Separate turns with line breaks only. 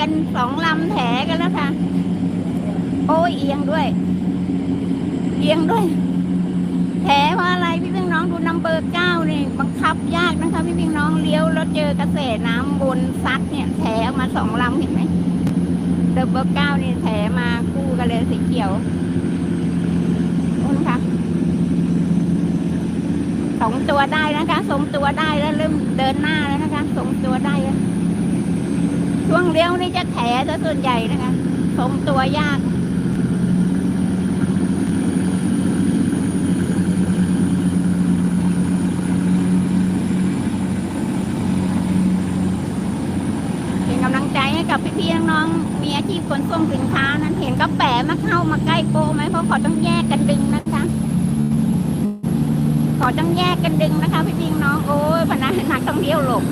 กันสองลำแถกันแล้วค่ะ โอ้ยเอียงด้วย เอียงด้วยแถว่าอะไรพี่พี่น้องดูนัมเบอร์เก้านี่บังคับยากนะคะพี่พี่น้องเลี้ยวแล้วเจอกระแสน้ำบนซัดเนี่ยแถออกมาสองลำเห็นไหมเดอะเบอร์เก้านี่แถมาคู่กันเลยสีเขียวคุณคะสองตัวได้นะคะทรงตัวได้แล้วเริ่มเดินหน้าแล้วนะคะทรงตัวได้แล้ว ช่วงเลี้ยวนี่จะแถซะส่วนใหญ่นะคะทรงตัวยากเป็นกำลังใจให้กับพี่ๆน้องๆมีอาชีพขนส่งสินค้านั้นเห็นก็แปะมาเข้ามาใกล้โปไหมเพราะเขาต้องแยกกันดึงนะคะขอต้องแยกกันดึงนะคะพี่ๆน้องโอ้ยพนักนักท่องเที่ยวหลบ